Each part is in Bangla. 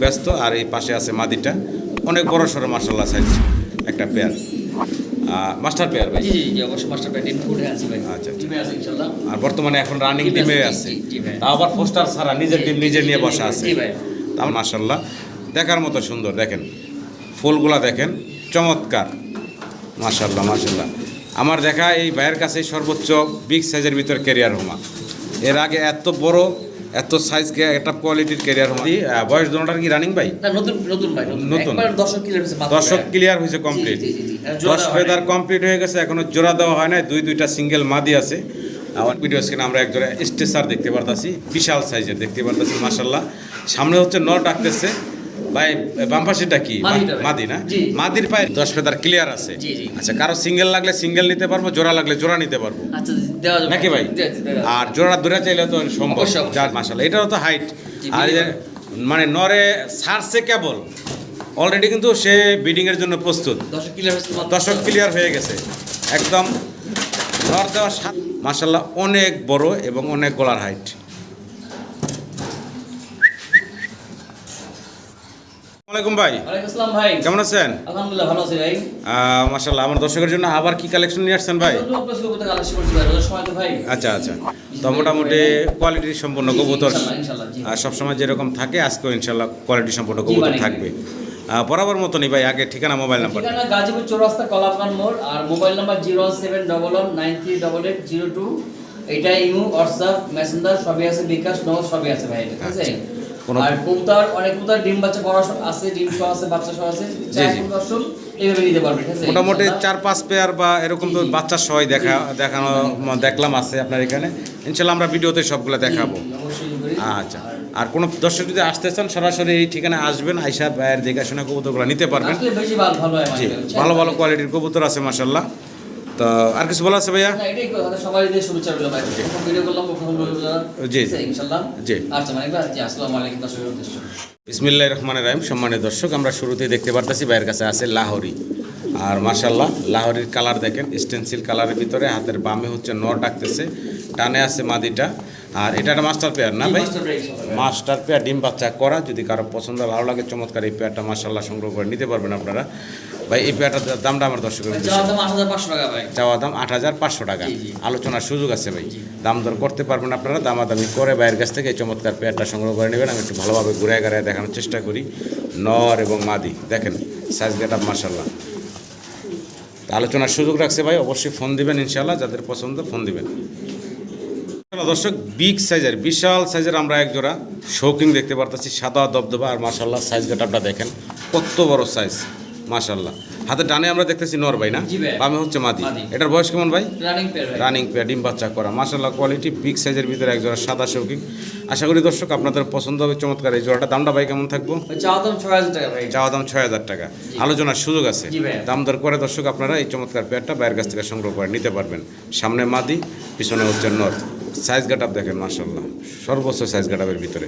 ব্যস্ত আর এই পাশে আছে মাদিটা। অনেক বড় সড়ো মার্শাল্লাহ সাইজ একটা পেয়ার মাস্টার পেয়ার ভাই। জি জি জি অবশ্যই মাস্টার ফুডে আছে ভাই। আচ্ছা, আচ্ছা। আছে ইনশাআল্লাহ। আর বর্তমানে এখন রানিং টিমে আছে তা আবার পোস্টার ছাড়া নিজের টিম নিজে নিয়ে বসা আছে। জি, ভাই। তার দেখার মতো সুন্দর দেখেন। ফুলগুলা দেখেন চমৎকার। মাশাল্লাহ মাশাল্লাহ আমার দেখা এই ভাইয়ের কাছে সর্বোচ্চ বিগ সাইজের ভিতর ক্যারিয়ার হোমা। এর আগে এত বড় এত সাইজ একটা কোয়ালিটির ক্যারিয়ার আহ, বয়স দোনোটার কি রানিং ভাই না নতুন নতুন ভাই নতুন। দর্শক ক্লিয়ার হয়েছে দর্শক ক্লিয়ার হয়েছে কমপ্লিট দশ ফেদার কমপ্লিট হয়ে গেছে এখনও জোড়া দেওয়া হয় নাই দুই দুইটা সিঙ্গেল মাদি আছে। আমার ভিডিও স্ক্রিনে আমরা একজোড়া স্টেসার দেখতে পারতাছি বিশাল সাইজের দেখতে পারতাছি মাসাল্লাহ সামনে হচ্ছে নট ডাকতেছে ভাই বাম পাশেটা কি? মাদি না? মাদির পায়ে দশ ফেদার ক্লিয়ার আছে। আচ্ছা কারও সিঙ্গেল লাগলে সিঙ্গেল নিতে পারব জোড়া লাগলে জোড়া নিতে পারব? আচ্ছা নাকি ভাই। আর জোড়া ধরে চাইলে তো সম্ভব। যার মাসাল্লাহ এটাও তো হাইট আর মানে নরে ছাড়ছে কেবল। অলরেডি কিন্তু সে বিডিং এর জন্য প্রস্তুত। দর্শক দর্শক ক্লিয়ার হয়ে গেছে। একদম নর দেওয়া সাত মাসাল্লাহ অনেক বড় এবং অনেক গলার হাইট আসসালামাইকুম ভাই। আসসালাম ভাই। কেমন আছেন? আলহামদুলিল্লাহ ভালো আছি ভাই। মাসাল্লাহ আমার দর্শকের জন্য আবার কি কালেকশন নিয়ে আসছেন ভাই? আচ্ছা আচ্ছা। তো মোটামুটি কোয়ালিটি জি, কবুতর সবসময় যেরকম থাকে আজকেও ইনশাল্লাহ কোয়ালিটি সম্পন্ন কবুতর থাকবে। বরাবর মতনই ভাই আগে ঠিকানা মোবাইল নাম্বার ঠিকানা গাজীপুর চৌরাস্তা কলাপান মোড় আর mobile number zero seven double one nine three double eight zero two এটা ইমু হোয়াটসঅ্যাপ মেসেঞ্জার সবই আছে বিকাশ নগদ সবই আছে ভাই ঠিক আছে? আচ্ছা। কোনো- আর কবুতর অনেক কবুতর ডিম বাচ্চা করা আছে ডিম সহ আছে বাচ্চা সহ আছে। চার জি। দর্শক এইভাবে নিতে পারবে মোটামুটি চার পাঁচ পেয়ার বা এরকম তো। বাচ্চার সবাই দেখা দেখানো দেখলাম আছে আপনার এখানে। ইনশাল্লাহ আমরা ভিডিওতে সবগুলো দেখাবো। আচ্ছা। আর কোনো দর্শক যদি আসতে চান সরাসরি এই ঠিকানায় আসবেন আইসা ভাইয়ের দেখাশোনা কবুতরগুলো নিতে পারবেন। জি ভালো ভালো কোয়ালিটির কবুতর আছে মাসাল্লাহ তো আর কিছু বলা আছে ভাইয়া সবাই শুভেচ্ছা রইল ভাই। ভিডিও করলাম, প্রথম ভিডিও করলাম। জি, ঠিক জি। আচ্ছা, মানিক জি, আসসালামু আলাইকুম, বিসমিল্লাহ রহমানের রাহিম সম্মানিত দর্শক আমরা শুরুতেই দেখতে পারতেছি ভাইয়ের কাছে আছে লাহোরি আর মাশাল্লাহ লাহোরির কালার দেখেন স্টেন্সিল কালারের ভিতরে হাতের বামে হচ্ছে নর ডাকতেছে টানে আছে মাদিটা আর এটা একটা মাস্টার পেয়ার না ভাই। মাস্টার পেয়ার ডিম বাচ্চা করা যদি কারও পছন্দ ভালো লাগে চমৎকার এই পেয়ারটা মার্শাল্লাহ সংগ্রহ করে নিতে পারবেন আপনারা ভাই এই পেয়ারটার দামটা আমার দর্শকের ভাই, উদ্দেশ্যে। যাওয়ার দাম 8,500 টাকা চাওয়া দাম আট হাজার পাঁচশো টাকা। আলোচনার সুযোগ আছে ভাই। দাম দর করতে পারবেন আপনারা দামাদামি করে বাইরের কাছ থেকে এই চমৎকার পেয়ারটা সংগ্রহ করে নেবেন। আমি একটু ভালোভাবে ঘুরে গাড়ায় দেখানোর চেষ্টা করি। নর এবং মাদি দেখেন সাইজ গেট আপ মার্শাল্লাহ আলোচনার সুযোগ রাখছে ভাই অবশ্যই ফোন দিবেন ইনশাল্লাহ যাদের পছন্দ ফোন দিবেন। দর্শক বিগ সাইজের বিশাল সাইজের আমরা একজোড়া শৌকিং দেখতে পারতেছি সাদা দবদবা আর মাশাল্লাহ সাইজ গেটআপটা দেখেন কত বড় সাইজ মাশাল্লাহ হাতে ডানে আমরা দেখতেছি নর ভাই না? বামে হচ্ছে মাদি। এটার বয়স কেমন ভাই? রানিং পেয়ার ডিম বাচ্চা করা। মাশাল্লাহ কোয়ালিটি বিগ সাইজের ভিতরে এক জোড়া সাদা শৌকিং আশা করি দর্শক আপনাদের পছন্দ হবে চমৎকার। এই জোড়াটা দামটা ভাই কেমন থাকব? ভাই, চাওয়ার দাম 6,000 টাকা ভাই। চাওয়া দাম ছয় হাজার টাকা। আলোচনার সুযোগ আছে। দাম দর করে দর্শক আপনারা এই চমৎকার পেয়ারটা বাইরের কাছ থেকে সংগ্রহ করে নিতে পারবেন। সামনে মাদি পিছনে হচ্ছে নর। সাইজ গাটাপ দেখেন মার্শাল্লাহ সর্বোচ্চ সাইজ গাটাপের ভিতরে।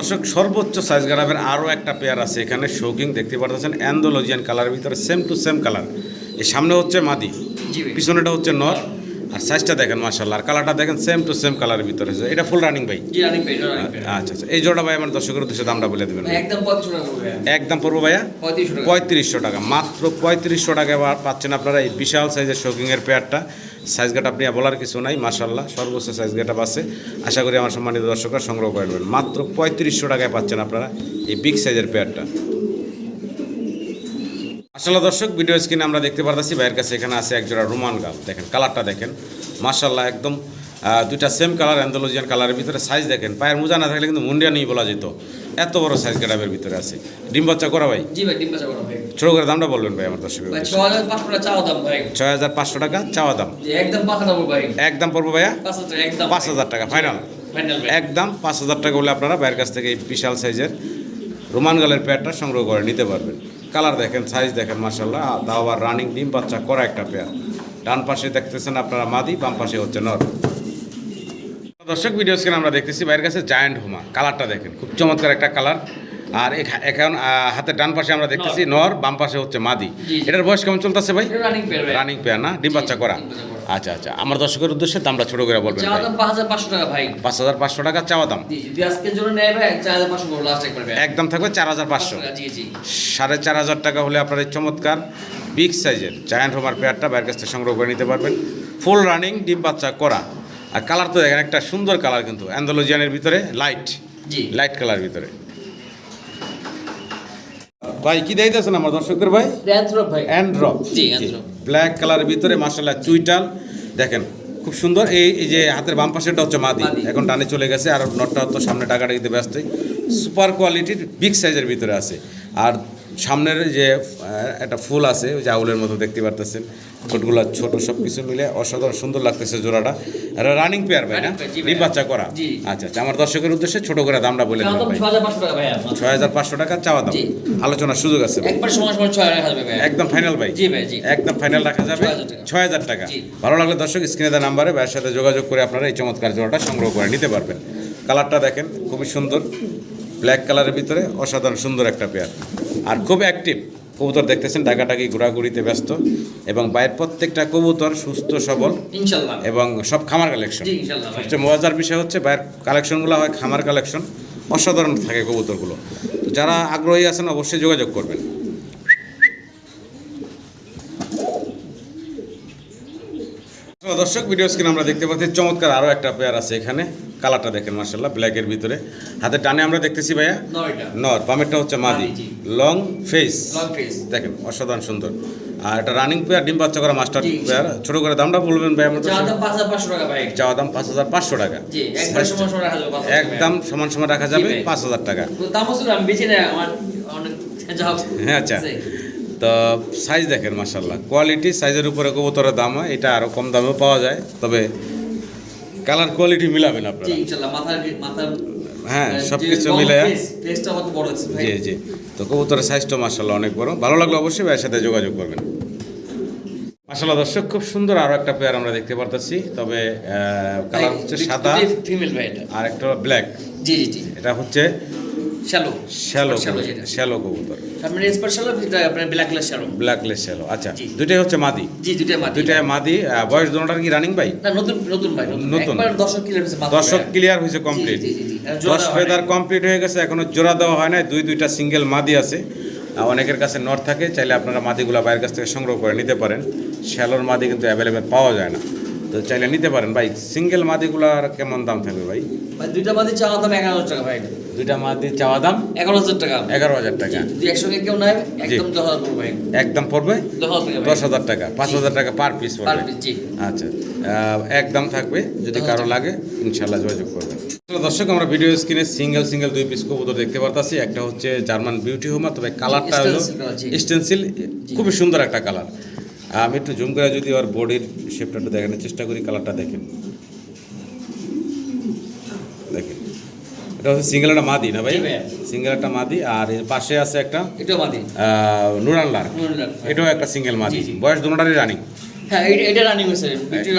দর্শক সর্বোচ্চ সাইজ গাটাপের আরও একটা পেয়ার আছে এখানে শৌকিং দেখতে পাচ্ছেন অ্যান্ডোলজিয়ান কালারের ভিতরে সেম টু সেম কালার এই সামনে হচ্ছে মাদি পিছনেটা হচ্ছে নর আর সাইজটা দেখেন মার্শাল্লাহ আর কালারটা দেখেন সেম টু সেম কালারের ভিতরে। এটা ফুল রানিং ভাই। আচ্ছা আচ্ছা এই জোড়া ভাই আমার দর্শকের উদ্দেশ্যে দামটা বলে দেবেন একদম 3500 টাকা পড়বে ভাইয়া? পঁয়ত্রিশশো টাকা। মাত্র পঁয়ত্রিশশো টাকা পাচ্ছেন আপনারা এই বিশাল সাইজের শৌকিংয়ের পেয়ারটা সাইজ গেট আপনি বলার কিছু নাই মাসাল্লাহ সর্বোচ্চ সাইজ গেট আছে। আশা করি আমার সম্মানিত দর্শকরা সংগ্রহ করে নেবেন। মাত্র পঁয়ত্রিশশো টাকায় পাচ্ছেন আপনারা এই বিগ সাইজের পেয়ারটা মাসাল্লাহ দর্শক ভিডিও স্ক্রিনে আমরা দেখতে পারতেছি, ভাইয়ের কাছে এখানে আছে একজোড়া রোমান গাল। দেখেন কালারটা দেখেন। মাসাল্লাহ একদম দুইটা সেম কালার অ্যান্ডোলজিয়ান কালারের ভিতরে সাইজ দেখেন। পায়ের মোজা না থাকলে কিন্তু মুন্ডিয়া নিয়ে বলা যেত। এত বড় সাইজ গেটাপের ভিতরে আছে। ডিম বাচ্চা করা ভাই। জি ভাই, ডিম বাচ্চা করা ভাই। ছোট করে দামটা বলবেন ভাই আমার দর্শকের ভাই, 6,500 টাকা চাওয়া দাম ভাই। ছয় হাজার পাঁচশো টাকা চাওয়া দাম। জি, একদম পাকা দাম ভাই। একদম পড়ব ভাইয়া? 5,000 একদম। পাঁচ হাজার টাকা ফাইনাল একদম পাঁচ হাজার টাকা বলে আপনারা বাইরের কাছ থেকে এই বিশাল সাইজের রোমান গালের পেয়ারটা সংগ্রহ করে নিতে পারবেন। কালার দেখেন সাইজ দেখেন মার্শাল্লাহ আবার রানিং ডিম বাচ্চা করা একটা পেয়ার ডান পাশে দেখতেছেন আপনারা মাদি বাম পাশে হচ্ছে নর। দর্শক ভিডিও স্ক্রিনে আমরা দেখতেছি বাইরের কাছে জায়ান্ট হুমা কালারটা দেখেন খুব চমৎকার একটা কালার আর এখা- এখন হাতের ডান পাশে আমরা দেখতেছি নর। বাম পাশে হচ্ছে মাদি। এটার বয়স কেমন চলতেছে ভাই? রানিং পেয়ার না? ডিম বাচ্চা করা। আচ্ছা আচ্ছা। আমার দর্শকের উদ্দেশ্যে দামটা ছোট করে বলবেন পাঁচ হাজার পাঁচশো টাকা চাওয়া দাম। একদম থাকবে চার হাজার পাঁচশো। সাড়ে চার হাজার টাকা হলে আপনার এই চমৎকার বিগ সাইজের জায়ান্ট হোমার পেয়ারটা বাইরের কাছ থেকে সংগ্রহ করে নিতে পারবেন। ফুল রানিং ডিম বাচ্চা করা। আর কালার তো দেখেন একটা সুন্দর কালার কিন্তু অ্যান্ডোলজিয়ানের ভিতরে লাইট লাইট কালার ভিতরে। ভাই কি দিতেছেন আমার দর্শকদের ভাই? অ্যান্ড্রপ জি, ব্ল্যাক কালারের ভিতরে মাসাল্লাহ চুইটাল। দেখেন খুব সুন্দর। এই যে হাতের বাম পাশেটা হচ্ছে মাদি। মাদি। এখন ডানে চলে গেছে আর নটটা তো সামনে টাকাটা দিতে ব্যস্ত। সুপার কোয়ালিটির বিগ সাইজের ভিতরে আছে। আর সামনের যে একটা ফুল আছে ওই যে আউলের মতো দেখতে পারতেছেন। ঠোঁটগুলো ছোট সব কিছু মিলে অসাধারণ সুন্দর লাগতেছে জোড়াটা। আর রানিং পেয়ার ভাই না। ডিম বাচ্চা করা। আচ্ছা আচ্ছা আমার দর্শকের উদ্দেশ্যে ছোট করে দামটা বলে দেবেন ভাই। ছয় হাজার পাঁচশো টাকা চাওয়া দাম। আলোচনার সুযোগ আছে একদম ফাইনাল ভাই। একদম ফাইনাল রাখা যাবে। 6,000 ছয় হাজার টাকা। ভালো লাগলে দর্শক স্ক্রিনে দেওয়া নাম্বারে ভাইয়ের সাথে যোগাযোগ করে আপনারা এই চমৎকার জোড়াটা সংগ্রহ করে নিতে পারবেন। কালারটা দেখেন খুবই সুন্দর। ব্ল্যাক কালারের ভিতরে অসাধারণ সুন্দর একটা পেয়ার আর খুব অ্যাক্টিভ কবুতর দেখতেছেন ডাকাটাকি ঘোরাঘুরিতে ব্যস্ত এবং বাইরের প্রত্যেকটা কবুতর সুস্থ সবল এবং সব খামার কালেকশন সবচেয়ে মজার বিষয় হচ্ছে বাইরের কালেকশনগুলো হয় খামার কালেকশন অসাধারণ থাকে কবুতরগুলো। তো যারা আগ্রহী আছেন অবশ্যই যোগাযোগ করবেন। দর্শক ভিডিও স্ক্রিন আমরা দেখতে পাচ্ছি চমৎকার আরও একটা পেয়ার আছে এখানে। কালারটা দেখেন মার্শাল্লাহ ব্ল্যাকের ভিতরে। হাতে টানে আমরা দেখতেছি ভাইয়া? নর বামেরটা হচ্ছে মাদি। লং ফেস দেখেন অসাধারণ সুন্দর। আর এটা রানিং পেয়ার ডিম বাচ্চা করা মাস্টার। পেয়ার ছোট করে দামটা বলবেন ভাই আমরা তো চাওয়া দাম পাঁচ হাজার পাঁচশো টাকা। একদম সমান সমান রাখা যাবে পাঁচ হাজার টাকা। হ্যাঁ আচ্ছা। তো সাইজ দেখেন মাসাল্লাহ কোয়ালিটি সাইজের উপরে কবুতরের দাম হয় এটা আরও কম দামেও পাওয়া যায়। তবে কালার কোয়ালিটি মিলাবেন আপনারা। হ্যাঁ সব কিছু মিলে জি জি। তো কবুতরের সাইজটা মাসাল্লাহ অনেক বড়। ভালো লাগলে অবশ্যই ভাইয়ের সাথে যোগাযোগ করবেন। মাসাল্লাহ দর্শক খুব সুন্দর আরও একটা পেয়ার আমরা দেখতে পারতেছি। তবে কালার হচ্ছে সাদা ফিমেল ভাই এটা। আর একটা ব্ল্যাক জি জি জি। এটা হচ্ছে শ্যালো শ্যালো শ্যালো কবুতর আপনার স্পেশাল এটা আপনার ব্ল্যাক শ্যালো ব্ল্যাকলেস শ্যালো আচ্ছা। দুইটাই হচ্ছে মাদি? জি দুইটাই মাদি। বয়স কি রানিং ভাই? না নতুন নতুন ভাই নতুন। নতুন। দর্শক কিলো হয়েছে দর্শক ক্লিয়ার হয়েছে কমপ্লিট দশ ফেদার কমপ্লিট হয়ে গেছে এখনও জোড়া দেওয়া হয় না দুই দুইটা সিঙ্গেল মাদি আছে। অনেকের কাছে নট থাকে চাইলে আপনারা মাদিগুলো বাইরের কাছ থেকে সংগ্রহ করে নিতে পারেন। শ্যালোর মাদি কিন্তু অ্যাভেলেবেল পাওয়া যায় না। তো চাইলে নিতে পারেন। ভাই সিঙ্গেল মাদিগুলোর কেমন দাম থাকবে ভাই? ভাই দুইটা মাদি চাওয়া দাম এগারো হাজার টাকা ভাই। দুইটা মাদি চাওয়া দাম এগারো হাজার টাকা। এগারো হাজার টাকা। যদি একসঙ্গে কেউ নেয় একদম দশ হাজার পড়বে একদম পড়বে? দশ হাজার টাকা পাঁচ হাজার টাকা পার পিস পার পড়বে পিস, জি। আচ্ছা। একদম থাকবে যদি কারও লাগে ইনশাল্লাহ যোগাযোগ করবে দর্শক আমরা ভিডিও স্ক্রিনে সিঙ্গেল সিঙ্গেল দুই পিস কবুতর দেখতে পারতাছি। একটা হচ্ছে জার্মান বিউটি হোমা তবে কালারটা হলো স্টেন্সিল খুবই সুন্দর একটা কালার আমি একটু জুম করে যদি ওর বডির শেপটা একটু দেখানোর চেষ্টা করি কালারটা দেখেন। দেখেন। এটা হচ্ছে সিঙ্গেল একটা মাদি না ভাই? সিঙ্গেল একটা মাদি আর এর পাশে আছে একটা এটাও মাটি নুরানলার নুরানলার। এটাও একটা সিঙ্গেল মাদি। বয়স দুটারই রানিং হ্যাঁ এটা রানিং হয়েছে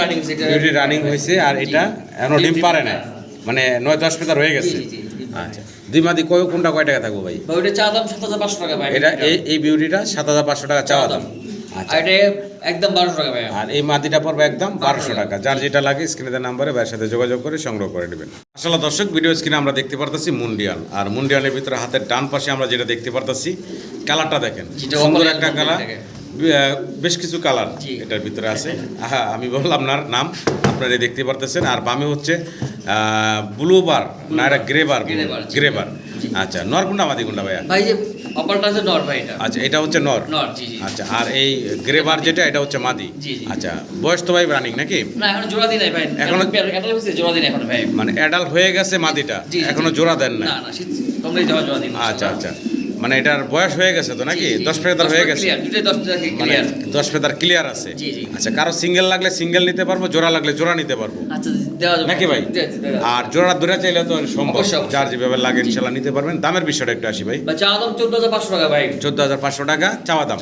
রানিং হয়েছে রানিং হয়েছে আর এটা এখনও ডিম ডিম পারে না। মানে নয় দশ পেতার হয়ে গেছে। আচ্ছা দুই মাদি কয় কোনটা কয় টাকা থাকব ভাই? চা দাম সাত হাজার পাঁচশো টাকা ভাই। এটা এই বিউটিটা সাত হাজার পাঁচশো টাকা চাওয়া দাম। আর এটা একদম বারোশো টাকা ভাই আর এই মাদিটা পড়বে একদম বারোশো টাকা। যার যেটা লাগে স্ক্রিনে দেওয়া নাম্বারে ভাইয়ের সাথে যোগাযোগ করে সংগ্রহ করে নেবেন। আসলে দর্শক ভিডিও স্ক্রিনে আমরা দেখতে পারতেছি মুন্ডিয়ান আর মুন্ডিয়ানের ভিতরে হাতের ডান পাশে আমরা যেটা দেখতে পারতেছি কালারটা দেখেন। সুন্দর একটা কালার বেশ কিছু কালার এটার ভিতরে আছে। হ্যাঁ আমি বললাম আপনার নাম আপনারা দেখতে পারতেছেন। আর বামে হচ্ছে ব্লু বার না এটা গ্রে বার আচ্ছা নর কোনটা মাদি কোনটা ভাইয়া। ভাই যে অপারটা আছে নর ভাই এটা। আচ্ছা এটা হচ্ছে নর? নর জি জি। আচ্ছা আর এই গ্রেভার যেটা এটা হচ্ছে মাদি? জি, জি। আচ্ছা বয়স তো ভাই রানিং নাকি? না এখন জোড়া দিন নাই ভাই। এখন এটা হচ্ছে জোড়া দিন এখন ভাই। মানে অ্যাডাল্ট হয়ে গেছে মাদিটা এখনও জোড়া দেন না না না যাওয়া জোড়া দিন। আচ্ছা আচ্ছা। মানে এটার বয়স হয়ে গেছে তো নাকি? দশ ফেদার হয়ে গেছে। দশ মানে দশ ফেদার ক্লিয়ার আছে। জি, জি। আচ্ছা কারও সিঙ্গেল লাগলে সিঙ্গেল নিতে পারব জোড়া লাগলে জোড়া নিতে পারব? আচ্ছা নাকি ভাই। আর জোড়া দূরে চাইলে তো সম্ভব। যার যেভাবে লাগে ইনশাল্লাহ নিতে পারবেন। দামের বিষয়টা একটু আসি ভাই। চোদ্দ হাজার পাঁচশো টাকা ভাই। চোদ্দ হাজার পাঁচশো টাকা চাওয়া দাম।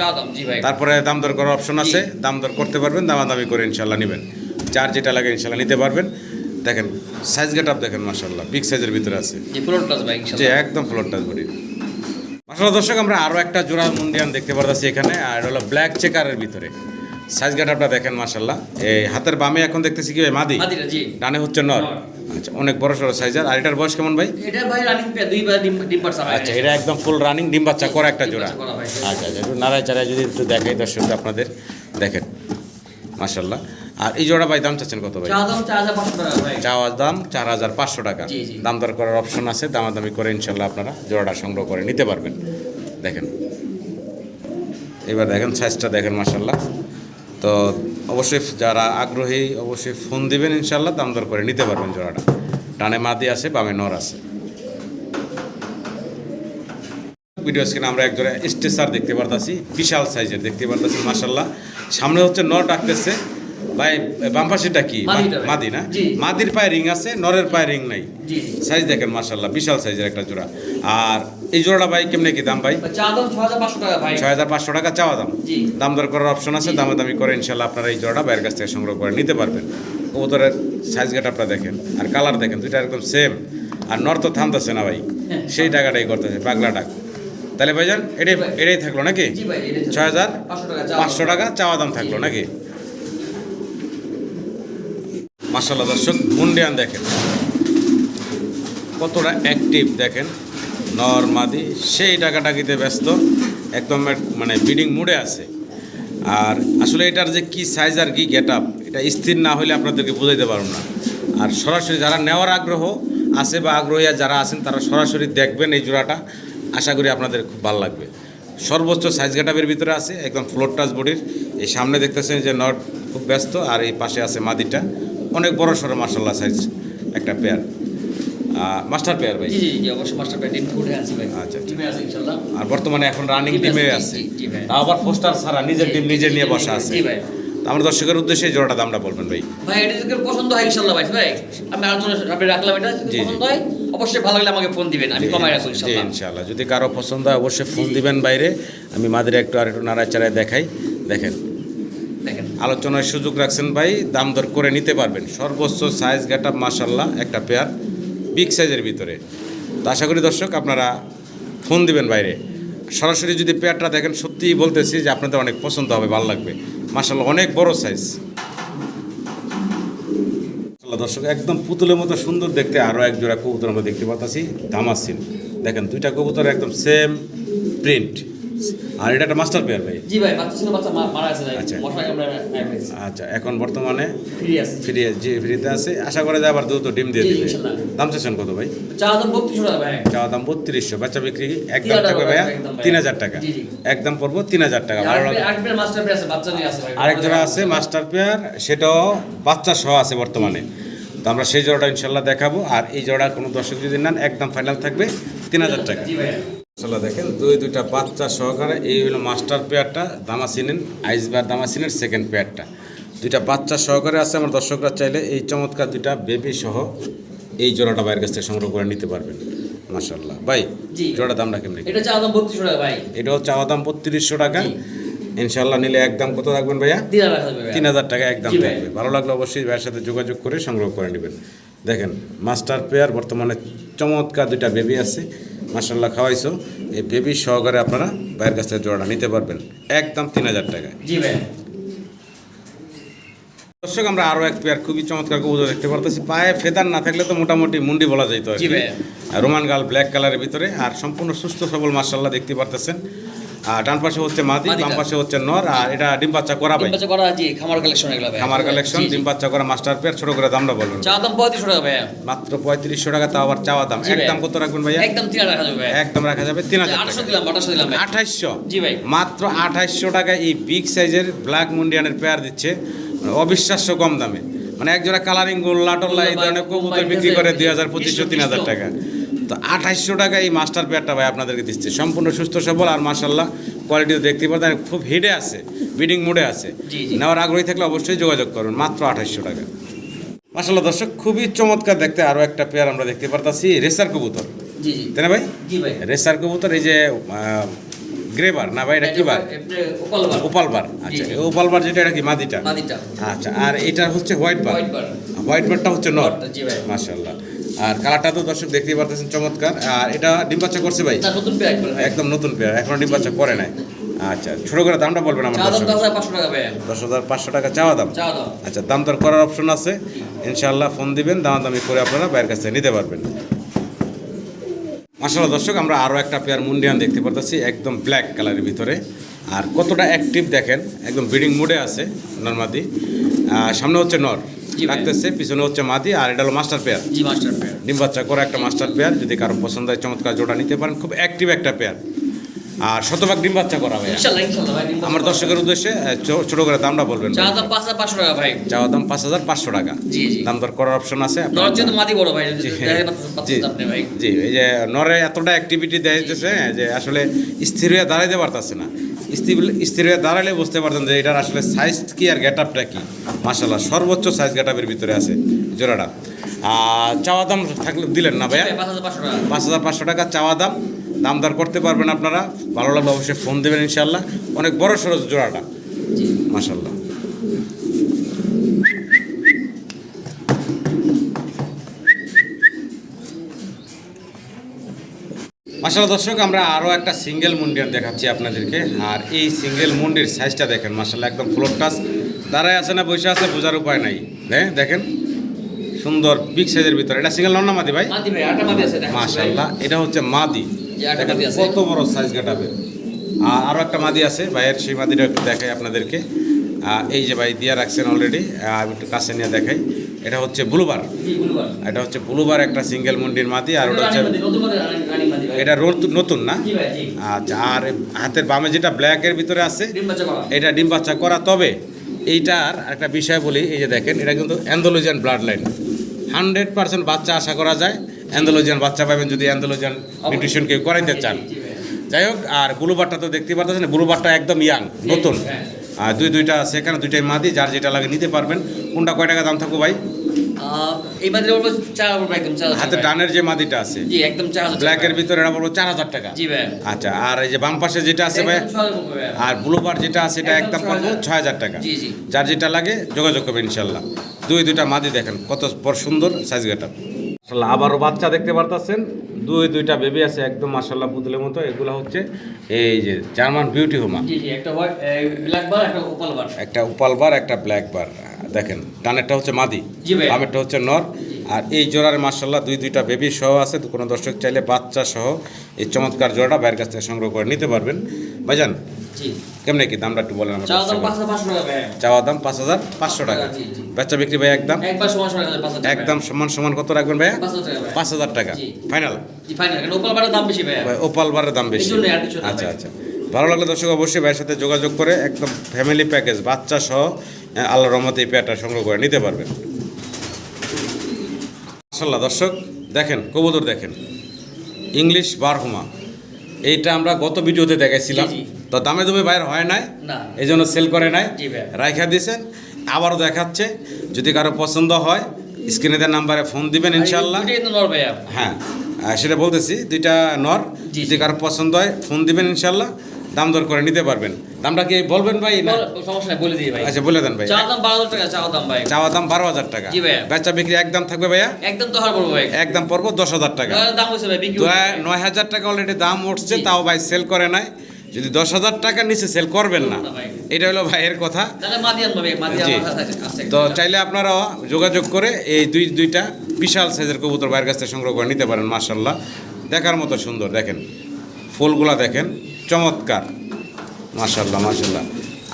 তারপরে দাম দর করার অপশন আছে। দাম দর করতে পারবেন দামাদামি করে ইনশাল্লাহ নেবেন। যার যেটা লাগে ইনশাল্লাহ নিতে পারবেন। দেখেন সাইজ গেট আপ দেখেন মাসাল্লাহ বিগ সাইজের ভিতরে আছে। একদম ফ্লোর টাচ বডি আসলে দর্শক আমরা আরও একটা জোড়া মুন্ডিয়ান দেখতে পারতেছি এখানে আর এটা হলো ব্ল্যাক চেকারের ভিতরে। সাইজ গাটা আপনারা দেখেন মাসাল্লাহ এই হাতের বামে এখন দেখতেছি কি ভাই মাদি? ডানে হচ্ছে নর। আচ্ছা অনেক বড় সড়ো সাইজের আর এটার বয়স কেমন ভাই? এটা ভাই রানিং ডিম আচ্ছা এটা একদম ফুল রানিং ডিম বাচ্চা করা একটা জোড়া। আচ্ছা আচ্ছা একটু নাড়ায় চাড়ায় যদি একটু দেখাই দর্শক আপনাদের। দেখেন মাসাল্লাহ আর এই জোড়া ভাই দাম চাচ্ছেন কত ভাই? চাওয়ার দাম চার হাজার পাঁচশো টাকা। দাম দর করার অপশন আছে দামাদামি করে ইনশাল্লাহ আপনারা জোড়াটা সংগ্রহ করে নিতে পারবেন। দেখেন। এবার দেখেন সাইজটা দেখেন মাসাল্লাহ তো অবশ্যই যারা আগ্রহী অবশ্যই ফোন দিবেন ইনশাল্লাহ দাম দর করে নিতে পারবেন জোড়াটা। ডানে মাদি আছে বামে নর আছে। ভিডিও স্ক্রিনে আমরা এক জোড়া স্টেসার দেখতে পারতাছি বিশাল সাইজের দেখতে পারতাছি মাসাল্লাহ সামনে হচ্ছে নর ডাকতেছে ভাই বাম পাশেটা কি? মাদি না? মাদির পায়ে রিং আছে নরের পায়ে রিং নাই। সাইজ দেখেন মাসাল্লাহ বিশাল সাইজের একটা জোড়া। আর এই জোড়াটা ভাই কেমনে কি দাম ভাই? ছ হাজার পাঁচশো টাকা ছয় হাজার পাঁচশো টাকা চাওয়া দাম। দাম দর করার অপশন আছে। দামে দামি করে ইনশাল্লাহ আপনারা এই জোড়াটা বাইরের কাছ থেকে সংগ্রহ করে নিতে পারবেন। কবুতরের সাইজ গেট আপনারা দেখেন আর কালার দেখেন দুইটা একদম সেম আর নর তো থামতেছে না ভাই হ্যাঁ। সেই টাকাটাই করতেছে পাগলা টাক। তাহলে ভাইজান এটাই এটাই থাকল নাকি? ছয় হাজার পাঁচশো টাকা চাওয়া দাম। থাকল নাকি? মাসাল্লাহ দর্শক, মুন্ডিয়ান দেখেন। কতটা অ্যাক্টিভ দেখেন, নর মাদি, সেই টাকাটাকিতে ব্যস্ত, একদম মানে বিডিং মুডে আছে। আর আসলে এটার যে কি সাইজ আর কি গেট আপ এটা স্থির না হলে আপনাদেরকে বুঝাইতে পারব না। আর সরাসরি যারা নেওয়ার আগ্রহ আছে বা আগ্রহী যারা আছেন, তারা সরাসরি দেখবেন এই জোড়াটা। আশা করি আপনাদের খুব ভালো লাগবে। সর্বোচ্চ সাইজ গেটাপের ভিতরে আছে, একদম ফ্লোর টাচ বডির এই সামনে দেখতেছেন যে নট খুব ব্যস্ত, আর এই পাশে আছে মাদিটা। অনেক বড় সড়ো মার্শাল্লাহ সাইজ একটা পেয়ার মাস্টার পেয়ার ভাই। জি জি অবশ্যই মাস্টার পেয়ার ডিম ফুটে আছে ভাই। আচ্ছা, আচ্ছা। ডিমে আছে ইনশাআল্লাহ। আর বর্তমানে এখন রানিং টিমে টিমে আছে, আবার পোস্টার ছাড়া নিজের টিম নিজে নিয়ে বসা আছে। জি, ভাই। আমরা দর্শকের উদ্দেশ্যে জোড়াটা দামটা বলবেন ভাই। ভাই এটা যদি পছন্দ হয় ইনশাআল্লাহ ভাই ভাই আমি আলোচনা আপনি রাখলাম এটা। যদি। পছন্দ হয় অবশ্যই ভালো লাগলে আমাকে ফোন দিবেন আমি কমাই রাখব ইনশাআল্লাহ। ইনশাআল্লাহ। যদি কারও পছন্দ হয় অবশ্যই ফোন দিবেন বাইরে। আমি মাদের একটু আর একটু নাড়ায় চাড়ায় দেখাই। দেখেন। আলোচনার সুযোগ রাখছেন ভাই, দাম দর করে নিতে পারবেন। সর্বোচ্চ সাইজ গেট আপ মাসাল্লাহ একটা পেয়ার বিগ সাইজের ভিতরে। তো আশা করি দর্শক, আপনারা ফোন দিবেন বাইরে। সরাসরি যদি পেয়ারটা দেখেন, সত্যিই বলতেছি যে আপনাদের অনেক পছন্দ হবে, ভালো লাগবে। মাসাল্লাহ অনেক বড় সাইজ দর্শক, একদম পুতুলের মতো সুন্দর দেখতে আরও এক জোড়া কবুতর আমরা দেখতে পাচ্ছি দামাসিন। দেখেন, দুইটা কবুতর একদম সেম প্রিন্ট আর এটা একটা মাস্টার পেয়ার ভাই। জি ভাই বাচ্চা ছিল বাচ্চা মারা আছে ভাই আচ্ছা। আচ্ছা এখন বর্তমানে ফ্রি আছে। ফ্রি জি ফ্রিতে আছে। আশা করা যায় আবার দ্রুত ডিম দিয়ে দিবে। দাম চাচ্ছেন কত ভাই? চা দাম বত্রিশশো টাকা ভাই। চাওয়া দাম বত্রিশশো বাচ্চা বিক্রি একদম টাকা, একদম তিন হাজার টাকা। একদম পড়ব তিন হাজার টাকা পেয়ার আছে বাচ্চা নিয়ে আছে ভাই। আরেক আছে মাস্টার পেয়ার সেটাও বাচ্চা সহ আছে বর্তমানে। তো আমরা সেই জোড়াটা ইনশাল্লাহ দেখাবো। আর এই জোড়া কোনো দর্শক যদি নেন একদম ফাইনাল থাকবে তিন হাজার টাকা। ভাই মাসাল্লাহ দেখেন দুই দুইটা বাচ্চা সহকারে এই হলো মাস্টার পেয়ারটা দামাসিনেন আইসবার দামাসিনের সেকেন্ড পেয়ারটা। দুইটা বাচ্চা সহকারে আছে আমার দর্শকরা চাইলে এই চমৎকার দুইটা বেবি সহ এই জোড়াটা বাইরের কাছ থেকে সংগ্রহ করে নিতে পারবেন। মাসাল্লাহ ভাই। জোড়া দামটা কেমনি এটা চা দাম বত্রিশশো টাকা ভাই। এটাও চাওয়া দাম বত্রিশশো টাকা। ইনশাল্লাহ নিলে একদম কত থাকবেন ভাইয়া? তিন হাজার টাকা একদম থাকবে। ভালো লাগলে অবশ্যই ভাইয়ের সাথে যোগাযোগ করে সংগ্রহ করে নেবেন। দেখেন মাস্টার পেয়ার বর্তমানে চমৎকার দুইটা বেবি আছে মাসাল্লাহ খাওয়াইছো। এই বেবি সহকারে আপনারা ভাইয়ের কাছ থেকে জোড়াটা নিতে পারবেন একদম তিন হাজার টাকা জি ভাই। দর্শক আমরা আরও এক পেয়ার খুবই চমৎকার কবুতর দেখতে পারতেছি। পায়ে ফেদার না থাকলে তো মোটামুটি মুন্ডি বলা আর। আর রোমান গাল ব্ল্যাক কালারের ভিতরে আর সম্পূর্ণ সুস্থ সবল মার্শাল্লাহ দেখতে পারতেছেন। ডান পাশে হচ্ছে মাদি বাম পাশে হচ্ছে নর আর এটা ডিম বাচ্চা করা ভাই। বাচ্চা করা জি খামার কালেকশন এগুলো ভাই। আমার কালেকশন। ডিম বাচ্চা করা মাস্টার পেয়ার ছোট করে দামটা বলবেন চা দাম পঁয়ত্রিশশো টাকা ভাই মাত্র পঁয়ত্রিশশো টাকা তাও আবার চাওয়া দাম। একদম কত রাখবেন ভাইয়া? একদম তিন হাজার টাকা যাবে একদম রাখা যাবে তিন হাজার আটশো টাকা। দিলাম আঠাশশো দিলাম ভাই আঠাইশশো? জি ভাই। মাত্র আঠাইশশো টাকা এই বিগ সাইজের ব্ল্যাক মুন্ডিয়ানের পেয়ার দিচ্ছে। অবিশ্বাস্য কম দামে। মানে এক জোড়া কালারিং গোল্লা টোল্লা এই ধরনের কবুতর বিক্রি করে দুই হাজার পঁচিশশো তিন হাজার টাকা। তো আঠাইশশো টাকা এই মাস্টার পেয়ারটা ভাই আপনাদেরকে দিচ্ছে। সম্পূর্ণ সুস্থ সবল আর মার্শাল্লাহ কোয়ালিটিও দেখতে পাচ্ছেন খুব হিডে আছে বিডিং মুডে আছে। নেওয়ার আগ্রহী থাকলে অবশ্যই যোগাযোগ করুন মাত্র আঠাইশশো টাকা। মার্শাল্লাহ দর্শক খুবই চমৎকার দেখতে আরও একটা পেয়ার আমরা দেখতে পারতাছি রেসার কবুতর। তাই না ভাই? রেসার কবুতর এই যে গ্রেবার না ভাই এটা কি বার? ওপালবার আচ্ছা। এই যেটা এটা কি মাদিটা? আচ্ছা আর এটা হচ্ছে হোয়াইট বার হোয়াইট বার বারটা হচ্ছে নর জি ভাই। মাশাআল্লাহ। আর কালারটা তো দর্শক দেখতেই পারতেছেন চমৎকার। আর এটা ডিম বাচ্চা করছে ভাই? একদম নতুন পেয়ার এখনও ডিম বাচ্চা করে নাই। আচ্ছা ছোট করে দামটা বলবেন আমার চা দাম দর্শক। দশ হাজার পাঁচশো টাকা দশ হাজার পাঁচশো টাকা চাওয়া দাম? আচ্ছা দাম দর করার অপশন আছে। ইনশাল্লাহ ফোন দিবেন দামাদামি করে আপনারা বাইরের কাছে নিতে পারবেন। মাসাল্লাহ দর্শক আমরা আরও একটা পেয়ার মুন্ডিয়ান দেখতে পারতেছি একদম ব্ল্যাক কালারের ভিতরে। আর কতটা অ্যাক্টিভ দেখেন একদম ব্রিডিং মুডে আছে নর্মাদি সামনে হচ্ছে নর। রাখতেছে পিছনে হচ্ছে মাদি আর এটা হলো মাস্টার পেয়ার। জি মাস্টার পেয়ার। ডিম বাচ্চা করা একটা মাস্টার পেয়ার যদি কারও পছন্দ হয় চমৎকার জোড়া নিতে পারেন খুব অ্যাক্টিভ একটা পেয়ার। আর শতভাগ ডিম বাচ্চা করা ভাই আমার দর্শকের উদ্দেশ্যে ছোট করে দামটা বলবেন চা দাম পাঁচ হাজার পাঁচশো টাকা ভাই। চাওয়া দাম পাঁচ হাজার পাঁচশো টাকা। দাম দর করার অপশন আছে আপনারা- মাদি বড় ভাই জি, এই যে নরে এতটা অ্যাক্টিভিটি দেখাইতেছে যে আসলে স্থির হয়ে দাঁড়াইতে পারতেছে না। স্থির স্ত্রীরা দাঁড়ালে বুঝতে পারতেন যে এটার আসলে সাইজ কি আর গেট আপটা কি। মাসাল্লাহ সর্বোচ্চ সাইজ গেট আপের ভিতরে আছে জোড়াটা। আর চাওয়া দাম থাকলে দিলেন না ভাইয়া? ভাই, পাঁচ হাজার পাঁচশো টাকা চাওয়া দাম দাম দর করতে পারবেন আপনারা। ভালো লাগলে অবশ্যই ফোন দেবেন ইনশাল্লাহ অনেক বড় সরস জোড়াটা। মাসাল্লাহ মাসাল্লাহ দর্শক আমরা আরও একটা সিঙ্গেল মুন্ডিয়ান দেখাচ্ছি আপনাদেরকে। আর এই সিঙ্গেল মুন্ডির সাইজটা দেখেন মাসাল্লাহ একদম ফ্লোর টাচ দাঁড়ায় আছে না বসে আছে বোঝার উপায় নাই। হ্যাঁ দেখেন। সুন্দর বিগ সাইজের ভিতরে। এটা সিঙ্গেল নন না মাদি ভাই? মাশাল্লাহ এটা হচ্ছে মাদি। কত বড় সাইজ কাটাবে। আর আরও একটা মাদি আছে ভাইয়ের সেই মাদিটা একটু দেখাই আপনাদেরকে। এই যে ভাই দিয়া রাখছেন অলরেডি আমি একটু কাছে নিয়ে দেখাই। এটা হচ্ছে ব্লুবার। এটা হচ্ছে ব্লুবার একটা সিঙ্গেল মুন্ডির মাদি আর ওটা হচ্ছে এটা নতুন- নতুন না? আচ্ছা আর হাতের বামে যেটা ব্ল্যাকের ভিতরে আছে এটা ডিম বাচ্চা করা। তবে এইটার একটা বিষয় বলি এই যে দেখেন এটা কিন্তু Andalusian blood line hundred percent বাচ্চা আশা করা যায় অ্যান্ডোলোজিয়ান বাচ্চা পাবেন যদি অ্যান্ডোলোজিয়ান নিউট্রিশন কেউ করাইতে চান। যাই হোক আর ব্লুবারটা তো দেখতে পারতেছেন ব্লুবারটা একদম ইয়াং নতুন। হ্যাঁ। আর দুই দুইটা আছে এখানে দুইটাই মাদি যার যেটা লাগে নিতে পারবেন। কোনটা কয় টাকা দাম থাকব ভাই? এই মাদির বলব চার হাজার একদম চার হাতে ডানের যে মাদিটা আছে জি একদম চার ব্ল্যাকের টাকা। ভিতরে এটা বলব চার হাজার টাকা। জি ভাই। আচ্ছা আর এই যে বাম পাশে যেটা আছে ভাই পড়বে। আর ব্লুবার যেটা আছে এটা একদম পড়ব। ছয় হাজার টাকা। জি জি। যার যেটা লাগে যোগাযোগ করবেন ইনশাল্লাহ। দুই দুইটা মাদি দেখেন কত বড় সুন্দর সাইজ গেটা মাসাল্লাহ আবারও বাচ্চা দেখতে পারতেছেন। দুই দুইটা বেবি আছে একদম মাসাল্লাহ পুতুলের মতো। এগুলো হচ্ছে এই যে জার্মান বিউটি হোমা ব্ল্যাক একটা উপাল বার একটা ব্ল্যাক বার দেখেন ডানেরটা হচ্ছে মাদি বামেরটা হচ্ছে নর। আর এই জোড়ার মাসাল্লাহ দুই দুইটা বেবি সহ আছে কোনো দর্শক চাইলে বাচ্চা সহ এই চমৎকার জোড়াটা বাইরের কাছ থেকে সংগ্রহ করে নিতে পারবেন। ভাইজান কেমনে কি দামটা একটু বলেন চাওয়া দাম পাঁচ হাজার পাঁচশো টাকা। বাচ্চা বিক্রি ভাই একদম একদম সমান সমান কত রাখবেন ভাই। পাঁচ হাজার টাকা। ফাইনাল ওপাল বারের দাম বেশি আচ্ছা আচ্ছা। ভালো লাগলে দর্শক অবশ্যই ভাইয়ের সাথে যোগাযোগ করে একদম ফ্যামিলি প্যাকেজ বাচ্চা সহ আল্লাহ রহমতে এই পেয়ারটা সংগ্রহ করে নিতে পারবেন। মাসাল্লাহ দর্শক দেখেন কবুতর দেখেন। ইংলিশ বারহুমা। এইটা আমরা গত ভিডিওতে দেখাইছিলাম। জি। তো দামে দামে বাইর হয় নাই। এই জন্য সেল করে নাই। রাইখা দিয়েছেন। আবারও দেখাচ্ছে। যদি কারও পছন্দ হয় স্ক্রিনে দেওয়ার নাম্বারে ফোন দিবেন ইনশাল্লাহ হ্যাঁ সেটা বলতেছি দুইটা নর। যদি কারও পছন্দ হয় ফোন দিবেন ইনশাল্লাহ দাম দর করে নিতে পারবেন। দামটা কি বলবেন ভাই না? সমস্যা নাই বলে দিই ভাই। আচ্ছা বলে দেন ভাই। চার দাম বারো হাজার টাকা চাওয়া দাম ভাই। চাওয়া দাম বারো হাজার টাকা। জি ভাইয়া। বেচা বিক্রি একদম থাকবে ভাইয়া? একদম তো হার পড়ব ভাই। একদম পড়ব দশ হাজার টাকা। নয়ের দাম হয়েছে ভাই বিক্রি তো হচ্ছে। নয় হাজার টাকা অলরেডি দাম উঠছে তাও ভাই সেল করে নাই। যদি দশ হাজার টাকার নিচে সেল করবেন না এটা হলো ভাইয়ের কথা। ভাই তো চাইলে আপনারা যোগাযোগ করে এই দুই দুইটা বিশাল সাইজের কবুতর বাইরের কাছ থেকে সংগ্রহ করে নিতে পারেন মার্শাল্লাহ দেখার মতো সুন্দর দেখেন। ফুলগুলা দেখেন। চমৎকার। মার্শাল্লাহ মার্শাল্লাহ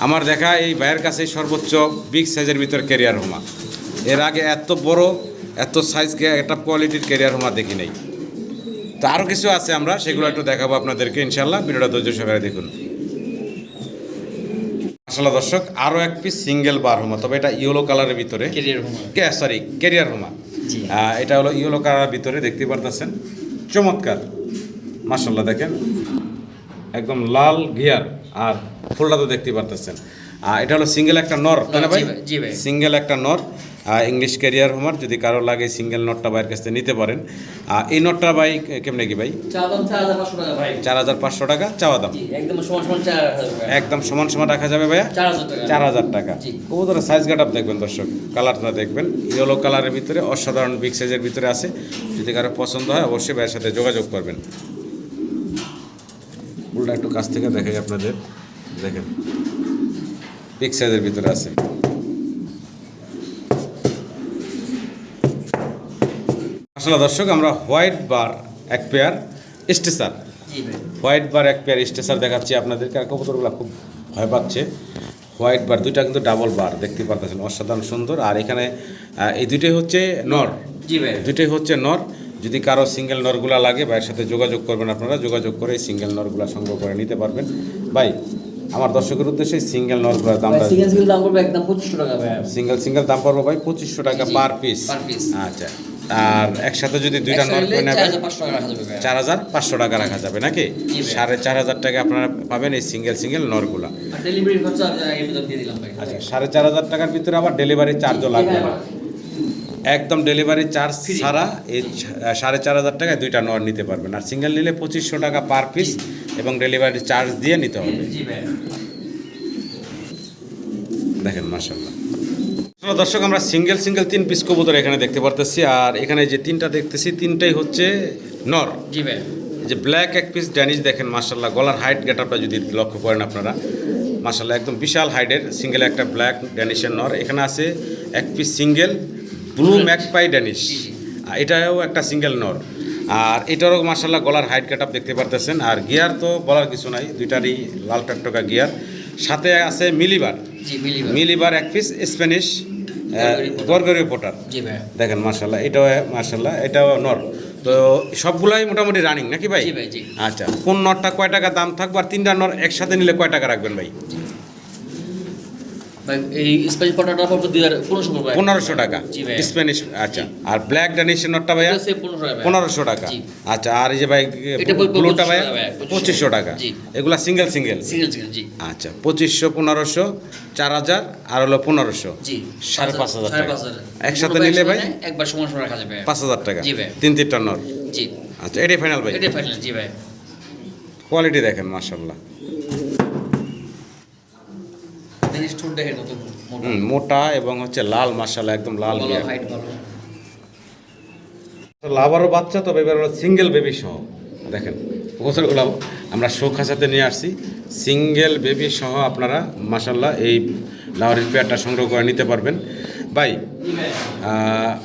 আমার দেখা এই ভাইয়ের কাছে সর্বোচ্চ বিগ সাইজের ভিতর ক্যারিয়ার হোমা। এর আগে এত বড় এত সাইজ একটা কোয়ালিটির ক্যারিয়ার হোমা দেখি নাই। তো আরও কিছু আছে আমরা সেগুলো একটু দেখাবো আপনাদেরকে ইনশাল্লাহ ভিডিওটা ধৈর্য সহকারে দেখুন। আসলে দর্শক আরও এক পিস সিঙ্গেল বার হোমা তবে এটা ইয়েলো কালারের ভিতরে। সরি ক্যারিয়ার হোমা। এটা হলো ইয়েলো কালারের ভিতরে দেখতে পারতেছেন? চমৎকার। মাসাল্লাহ দেখেন। একদম লাল গিয়ার আর ফুলটা তো দেখতে পারতেছেন। আর এটা হলো সিঙ্গেল একটা নর তাই না ভাই? ভাই, জি ভাই। সিঙ্গেল একটা নর ইংলিশ ক্যারিয়ার হোমার যদি কারও লাগে সিঙ্গেল নটটা ভাইয়ের কাছ থেকে নিতে পারেন। আর এই নটটা ভাই কেমনে কি ভাই? চার হাজার পাঁচশো টাকা চাওয়া দাম। একদম সমান সমান রাখা যাবে ভাইয়া? চার হাজার টাকা। কবুতরের সাইজ গাট আপ দেখবেন দর্শক কালারটা দেখবেন। ইয়েলো কালারের ভিতরে অসাধারণ বিগ সাইজের ভিতরে আছে। যদি কারও পছন্দ হয় অবশ্যই ভাইয়ের সাথে যোগাযোগ করবেন। উল্টা একটু কাছ থেকে দেখাই আপনাদের। দেখেন বিগ সাইজের ভিতরে আছে। আসলে দর্শক আমরা হোয়াইট বার এক পেয়ার স্টেসার। হোয়াইট বার এক পেয়ার স্টেসার দেখাচ্ছি আপনাদেরকে আর কবুতরগুলো খুব ভয় পাচ্ছে। হোয়াইট বার দুইটা কিন্তু ডাবল বার দেখতে পারতেছেন অসাধারণ সুন্দর। আর এখানে এই দুইটাই হচ্ছে নর। জি ভাই। দুইটাই হচ্ছে নর। যদি কারও সিঙ্গেল নরগুলা লাগে ভাইয়ের সাথে যোগাযোগ করবেন আপনারা যোগাযোগ করে এই সিঙ্গেল নরগুলা সংগ্রহ করে নিতে পারবেন। ভাই আমার দর্শকের উদ্দেশ্যে সিঙ্গেল নরগুলোর দামটা সিঙ্গেল সিঙ্গেল দাম পড়বে একদম পঁচিশশো টাকা ভাই। সিঙ্গেল সিঙ্গেল দাম পড়ব ভাই পঁচিশশো টাকা পার পিস। আচ্ছা আর একসাথে যদি দুইটা নর করে নেবেন হাজার পাঁচশো টাকা রাখা যাবে চার হাজার পাঁচশো টাকা রাখা যাবে নাকি। সাড়ে চার হাজার টাকা আপনারা পাবেন এই সিঙ্গেল সিঙ্গেল নরগুলা। আর ডেলিভারি খরচা আমি এর ভিতর দিয়ে দিলাম ভাই। আচ্ছা সাড়ে চার হাজার টাকার ভিতরে আবার ডেলিভারি চার্জও লাগবে না। একদম ডেলিভারি চার্জ ছাড়া এই সাড়ে চার হাজার টাকায় দুইটা নর নিতে পারবেন। আর সিঙ্গেল নিলে পঁচিশশো টাকা পার পিস এবং ডেলিভারি চার্জ দিয়ে নিতে হবে। দেখেন মাসাল্লাহ দর্শক আমরা সিঙ্গেল সিঙ্গেল তিন পিস কবুতর এখানে দেখতে পারতেছি। আর এখানে যে তিনটা দেখতেছি তিনটাই হচ্ছে নর। জি ভাই। যে ব্ল্যাক এক পিস ড্যানিশ দেখেন মার্শাল্লাহ গলার হাইট গেটআপটা যদি লক্ষ্য করেন আপনারা মার্শাল্লাহ একদম বিশাল হাইটের সিঙ্গেল একটা ব্ল্যাক ড্যানিশের নর। এখানে আছে এক piece single blue magpie Danish এটাও একটা সিঙ্গেল নর আর এটারও মার্শাল্লাহ গলার হাইট গেটআপ দেখতে পারতেছেন। আর গিয়ার তো বলার কিছু নাই দুইটারই লাল টকটকা গিয়ার সাথে আছে মিলিবার মিলিবার এক পিস স্প্যানিশ গরগরীয় পোটার দেখেন মার্শাল্লাহ এটাও মার্শাল্লাহ এটাও নর তো সবগুলাই মোটামুটি রানিং নাকি ভাই। আচ্ছা কোন নরটা কয় টাকা দাম থাকবে? আর তিনটা নর একসাথে নিলে কয় টাকা রাখবেন ভাই? এই পড়বে টাকা। স্প্যানিশ আচ্ছা। আর ব্ল্যাক ড্যানিশের ভাইয়া? পনেরোশো টাকা। আচ্ছা আর এই যে ভাই ব্লুটা 2500 ভাইয়া? টাকা এগুলা সিঙ্গেল সিঙ্গেল সিঙ্গেল সিঙ্গেল জি। আচ্ছা হাজার আর হলো পনেরোশো। জি। সাড়ে পাঁচ হাজার সাড়ে টাকা। একসাথে নিলে ভাই? একবার সমান সমান রাখা যাবে। পাঁচ হাজার টাকা। জি ভাই। তিন তিনটা জি। আচ্ছা এটাই ফাইনাল ভাই। এটাই ফাইনাল জি ভাই। কোয়ালিটি দেখেন মার্শাল্লাহ মোটা। এবং হচ্ছে লাল মার্শাল্লাহ একদম লাল হাইট ভালো। লাভারও বাচ্চা তবে এবার হলো সিঙ্গেল বেবি সহ। দেখেন গোসলগুলো আমরা শোখার সাথে নিয়ে আসছি। সিঙ্গেল বেবি সহ আপনারা মাসাল্লাহ এই লাহরির পেয়ারটা সংগ্রহ করে নিতে পারবেন। ভাই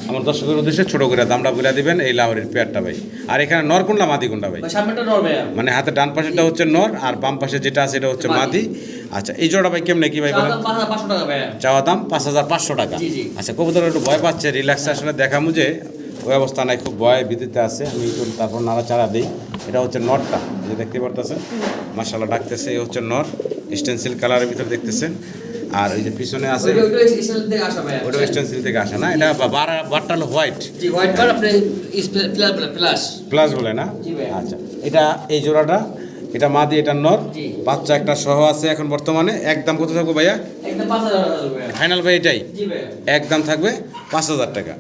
আমার দর্শকের উদ্দেশ্যে ছোটো করে দামটা বলে দিবেন এই লাহরির পেয়ারটা ভাই। আর এখানে নর কোনটা মাদি কোনটা ভাই? মানে হাতে ডান পাশেটা হচ্ছে নর আর বাম পাশে যেটা আছে এটা হচ্ছে মাদি। আচ্ছা এই জোড়া ভাই কেমনে কি ভাই চাওয়া দাম পাঁচ হাজার পাঁচশো টাকা। আচ্ছা কবুতর একটু ভয় পাচ্ছে রিল্যাক্স আসলে দেখামু যে ওই অবস্থা নাই খুব ভয় ভীতিতে আছে। আমি একটু তারপর নাড়াচাড়া দিই। এটা হচ্ছে নটটা যে দেখতে পারতেছেন? মাসাল্লাহ ডাকতেছে এই হচ্ছে নট স্টেন্সিল কালারের ভিতরে দেখতেছেন। আর ওই যে পিছনে আছে ওটা স্টেন্সিল থেকে আসে না? এটা বারা বারটা হলো হোয়াইট হোয়াইট প্লাস বলে না? আচ্ছা এটা এই জোড়াটা এটা মাদি এটা নর। বাচ্চা একটা সহ আছে এখন বর্তমানে। একদম কত থাকবে ভাইয়া? ফাইনাল ভাই এটাই? একদম থাকবে পাঁচ হাজার টাকা।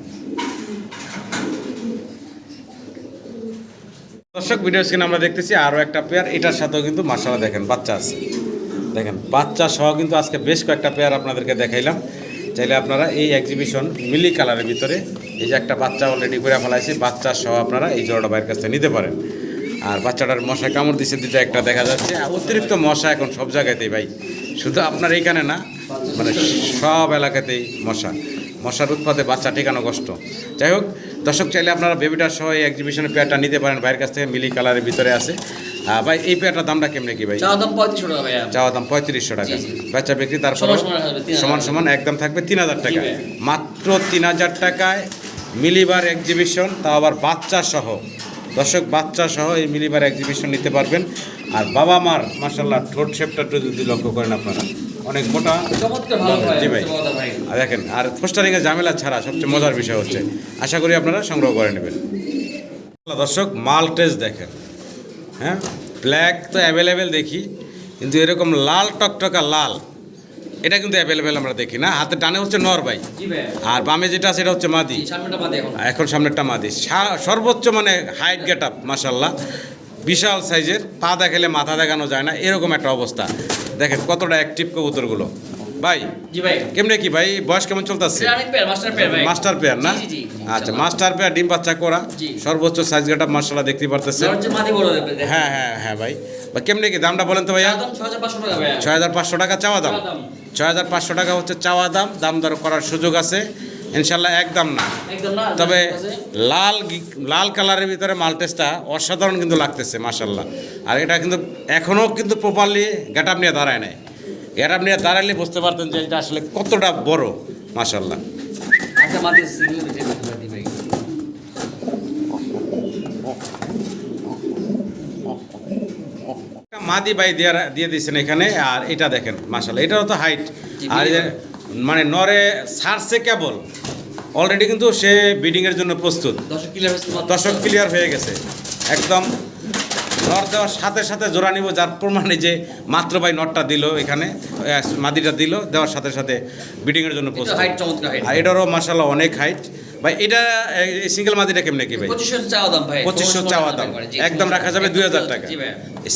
দর্শক ভিডিও স্ক্রিনে আমরা দেখতেছি আরও একটা পেয়ার এটার সাথেও কিন্তু মার্শাল দেখেন বাচ্চা আছে। দেখেন বাচ্চা সহ কিন্তু আজকে বেশ কয়েকটা পেয়ার আপনাদেরকে দেখাইলাম। চাইলে আপনারা এই এক্সিবিশন মিলি কালারের ভিতরে এই যে একটা বাচ্চা অলরেডি করে ফেলাইছে বাচ্চা সহ আপনারা এই জোড়াটা বাইরের কাছ থেকে নিতে পারেন। আর বাচ্চাটার মশা কামড় দিচ্ছে দুটো একটা দেখা যাচ্ছে। অতিরিক্ত মশা এখন সব জায়গাতেই ভাই। শুধু আপনার এইখানে না মানে সব এলাকাতেই মশা। মশার উৎপাদে বাচ্চা ঠেকানো কষ্ট। যাই হোক দর্শক চাইলে আপনারা বেবিটার সহ এই এক্সিবিশনের পেয়ারটা নিতে পারেন বাইরের কাছ থেকে মিলি কালারের ভিতরে আছে। ভাই এই পেয়ারটার দামটা কেমনে কি ভাই? চাওয়া দাম পঁয়ত্রিশশো টাকা। বাচ্চা বিক্রি তারপর সমান সমান একদম থাকবে তিন হাজার টাকা মাত্র তিন হাজার টাকায় মিলিবার এক্সিবিশন তাও আবার বাচ্চা সহ। দর্শক বাচ্চা সহ এই মিলিবার এক্সিবিশন নিতে পারবেন। আর বাবা মার মাসাল্লাহ ঠোঁট শেপটা যদি লক্ষ্য করেন আপনারা। অনেক মোটা। জি ভাই। আর দেখেন আর পোস্টারিংয়ে ঝামেলা ছাড়া সবচেয়ে মজার বিষয় হচ্ছে আশা করি আপনারা সংগ্রহ করে নেবেন। দর্শক মালটেজ দেখেন। হ্যাঁ? ব্ল্যাক তো অ্যাভেলেবেল দেখি কিন্তু এরকম লাল টকটকা লাল এটা কিন্তু অ্যাভেলেবেল আমরা দেখি না। হাতে টানে হচ্ছে নর ভাই। আর বামে যেটা সেটা হচ্ছে মাদি। এখন। সামনেরটা মাদি। সর্বোচ্চ মানে হাইট গেট আপ মাসাল্লাহ বিশাল সাইজের পা দেখালে মাথা দেখানো যায় না। এরকম একটা অবস্থা। দেখেন কতটা অ্যাক্টিভ কবুতরগুলো। ভাই জি ভাই। কেমনে কি ভাই? বয়স কেমন চলতেছে? মাস্টার পেয়ার ভাই। মাস্টার পেয়ার না? জি, জি, জি, আচ্ছা মাস্টার পেয়ার ডিম বাচ্চা করা। সর্বোচ্চ সাইজ গেট আপ দেখতে পারতেছে হ্যাঁ হ্যাঁ হ্যাঁ ভাই। বা কেমনে কি দামটা বলেন তো ভাইয়া? একদম 6500 টাকা ভাই ছয় হাজার পাঁচশো টাকা চাওয়া দাম। ছয় হাজার পাঁচশো টাকা হচ্ছে চাওয়া দাম। দাম দর করার সুযোগ আছে। ইনশাল্লাহ একদম না। একদম না তবে লাল লাল কালারের ভিতরে মালটেসটা অসাধারণ কিন্তু লাগতেছে মাসাল্লাহ আর এটা কিন্তু এখনও কিন্তু প্রপারলি গেট আপ নিয়ে দাঁড়ায় নাই। গেট আপনি দাঁড়ালে বুঝতে পারতেন যে এটা আসলে কতটা বড় মাসাল্লাহ আচ্ছা মাদি বাই দিয়ে দিয়ে দিয়েছেন এখানে আর এটা দেখেন মাসাল্লাহ এটারও তো হাইট আর মানে নরে সারছে কেবল। অলরেডি কিন্তু সে বিডিংয়ের জন্য প্রস্তুত। দর্শক ক্লিয়ার হয়ে গেছে। একদম নট দেওয়ার সাথে সাথে জোড়া নিব যার প্রমাণে যে মাত্র ভাই নটটা দিল এখানে মাদিটা দিল দেওয়ার সাথে সাথে বিডিংয়ের জন্য প্রস্তুত আর এটারও মাসাল্লাহ অনেক হাইট ভাই এটা সিঙ্গেল মাদিটা কেমনে কি ভাই? 2500 চাওয়া দাম ভাই পঁচিশশো চাওয়া দাম। একদম রাখা যাবে দুই হাজার টাকা।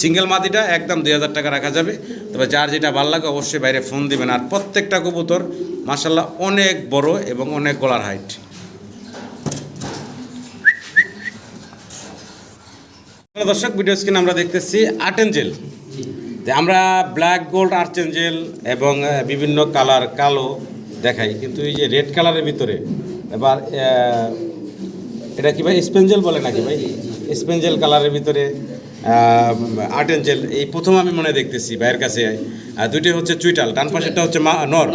সিঙ্গেল মাদিটা একদম দুই হাজার টাকা রাখা যাবে। তবে যার যেটা ভালো লাগে অবশ্যই বাইরে ফোন দিবেন। আর প্রত্যেকটা কবুতর মাসাল্লাহ অনেক বড় এবং অনেক গলার হাইট দর্শক ভিডিও স্ক্রিন আমরা দেখতেছি আর্টেঞ্জেল জি যে আমরা ব্ল্যাক গোল্ড আর্চেঞ্জেল এবং বিভিন্ন কালার কালো দেখাই। কিন্তু এই যে রেড কালারের ভিতরে এবার এটা কি ভাই স্পেঞ্জেল বলে নাকি ভাই? স্পেঞ্জেল কালারের ভিতরে আর্টেঞ্জেল এই প্রথম আমি মনে দেখতেছি ভাইয়ের কাছে। আর দুইটি হচ্ছে চুইটাল ডান পাশেরটা হচ্ছে মা নর।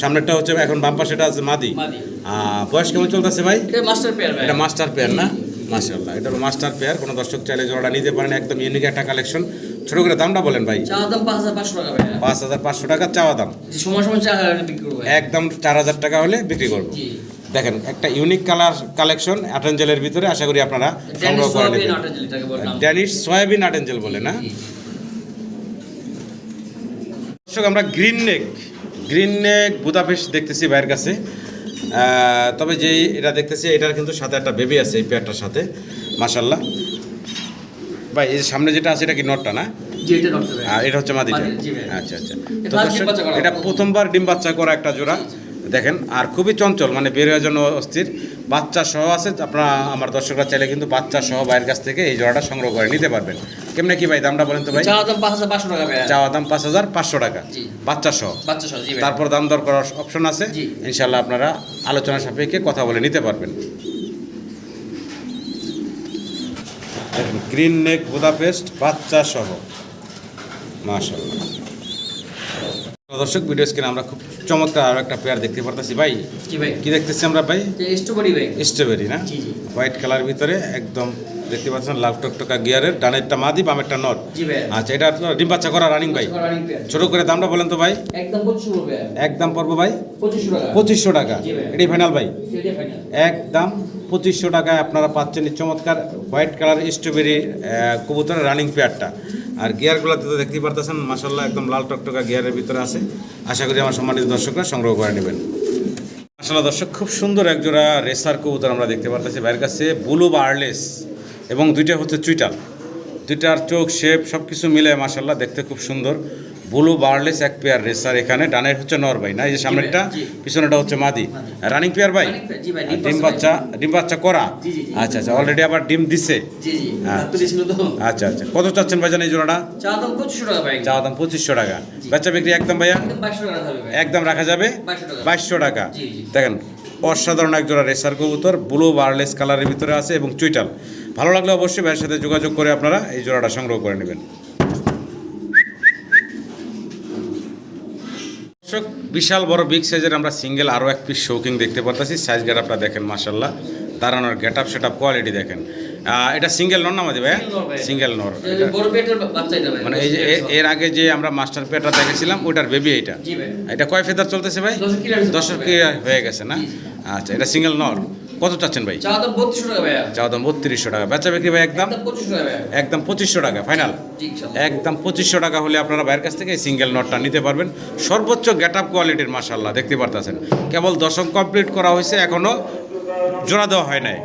সামনেরটা হচ্ছে এখন বাম পাশেটা আছে মাদি। বয়স কেমন চলতেছে ভাই? মাস্টার ভাই। এটা মাস্টার পেয়ার না? মাশাআল্লাহ এটা মাস্টার পেয়ার কোনো দর্শক চাইলে জোড়াটা নিতে পারেন একদম ইউনিক একটা কালেকশন ছোট করে দামটা বলেন ভাই। চাওয়া দাম 5500 টাকা ভাই পাঁচ হাজার পাঁচশো টাকা চাওয়া দাম। সময় সময় চা বিক্রি করব একদম চার হাজার টাকা হলে বিক্রি করব। দেখেন একটা ইউনিক কালার কালেকশন অ্যাটেঞ্জেলের ভিতরে আশা করি আপনারা সংগ্রহ করে নেবেন। ড্যানিশ সয়াবিন অ্যাটেঞ্জেল বলে না? দর্শক আমরা green neck green neck Budapest দেখতেছি ভাইয়ের কাছে। তবে যেই এটা দেখতেছি এটার কিন্তু সাথে একটা বেবি আছে এই পেয়ারটার সাথে। মাশাল্লাহ ভাই এই সামনে যেটা আছে এটা কি নটটা না? এটা হচ্ছে মাদিটা। আচ্ছা আচ্ছা। তো এটা প্রথমবার ডিম বাচ্চা করা একটা জোড়া। দেখেন আর খুবই চঞ্চল মানে বের হওয়ার জন্য অস্থির। বাচ্চা সহ আছে আপনারা আমার দর্শকরা চাইলে কিন্তু বাচ্চা সহ ভাইয়ের কাছ থেকে এই জোড়াটা সংগ্রহ করে নিতে পারবেন। কেমনে কি ভাই দামটা বলেন তো ভাই? চাওয়া দাম 5500 টাকা ভাই চাওয়া দাম পাঁচ হাজার পাঁচশো টাকা। জি। বাচ্চা সহ। বাচ্চা সহ তারপর দাম দর করার অপশন আছে। ইনশাল্লাহ আপনারা আলোচনা সাপেক্ষে কথা বলে নিতে পারবেন। গ্রিন নেক বুদাপেস্ট বাচ্চা সহ। মাশাল্লাহ দর্শক ভিডিও স্ক্রিনে আমরা খুব চমৎকার আরও একটা পেয়ার দেখতে পারতেছি। ভাই জি ভাই? কি দেখতেছি আমরা ভাই? যে স্ট্রবেরি ভাই। স্ট্রবেরি না? জি, জি। হোয়াইট কালার ভিতরে একদম দেখতে পাচ্ছেন লাল টকটকা গিয়ারের ডানেরটা মাদি বামেরটা নট। জি ভাই। আচ্ছা এটা ডিম বাচ্চা করা রানিং ভাই? ছোট করে দামটা বলেন তো ভাই। একদম 2500 টাকা একদম পড়ব ভাই? 2500 টাকা। পঁচিশশো টাকা। এটাই ফাইনাল ভাই? একদম পঁচিশশো টাকায় আপনারা পাচ্ছেন এই চমৎকার হোয়াইট কালার স্ট্রবেরি কবুতরের রানিং পেয়ারটা। আর গিয়ারগুলোতে তো দেখতেই পারতেছেন মাসাল্লাহ একদম লাল টকটকা গিয়ারের ভিতরে আছে। আশা করি আমার সম্মানিত দর্শকরা সংগ্রহ করে নেবেন। মাসাল্লাহ দর্শক, খুব সুন্দর একজোড়া রেসার কবুতর আমরা দেখতে পারতেছি বাইরের কাছে, ব্লু বার্লেস এবং দুইটা হচ্ছে চুইটাল। দুইটার চোখ, শেপ সব কিছু মিলে মাসাল্লাহ দেখতে খুব সুন্দর। ব্লু বার্লেস এক পেয়ার রেসার এখানে ডানের হচ্ছে নর ভাই না? এই যে সামনেরটা পিছনেটা হচ্ছে মাদি। রানিং পেয়ার ভাই? ভাই, ডিম বাচ্চা ডিম বাচ্চা করা। আচ্ছা আচ্ছা অলরেডি আবার ডিম দিছে। হ্যাঁ। আচ্ছা আচ্ছা কত চাচ্ছেন ভাইজান এই জোড়াটা? চাওয়া দাম 2500 টাকা ভাই। চাওয়া পঁচিশশো টাকা। বাচ্চা বিক্রি একদম ভাইয়া? একদম 2200 টাকা থাকবে ভাই। একদম রাখা যাবে? বাইশশো টাকা। দেখেন অসাধারণ এক জোড়া রেসার কবুতর ব্লু বার্লেস কালারের ভিতরে আছে এবং চুইটাল। ভালো লাগলে অবশ্যই ভাইয়ের সাথে যোগাযোগ করে আপনারা এই জোড়াটা সংগ্রহ করে নেবেন দর্শক বিশাল বড় বিগ সাইজের আমরা সিঙ্গেল আরও এক পিস শৌকিং দেখতে পারতেছি। সাইজ গেট আপটা দেখেন মাসাল্লাহ দাঁড়ানোর get up set up quality দেখেন এটা সিঙ্গেল নর না আমাদের ভাই। সিঙ্গেল নর মানে এই যে এর আগে যে আমরা মাস্টার পেটটা দেখেছিলাম ওইটার বেবি এটা এটা কয় ফেদার চলতেছে ভাই? দশের হবে। ক্লিয়ার হয়ে গেছে না। আচ্ছা এটা সিঙ্গেল নর। কত চাচ্ছেন ভাই? চা দাম বত্রিশশো টাকা ভাইয়া। চাওয়া দাম বত্রিশশো টাকা। বেচা বিক্রি ভাই একদম? একদম পঁচিশশো টাকা একদম পঁচিশশো টাকা ফাইনাল একদম পঁচিশশো টাকা হলে আপনারা বাইরের কাছ থেকে সিঙ্গেল নটটা নিতে পারবেন। সর্বোচ্চ গেট আপ কোয়ালিটির মাসাল্লাহ দেখতে পারতেছেন। কেবল দশম কমপ্লিট করা হয়েছে এখনও জোড়া দেওয়া হয় নাই।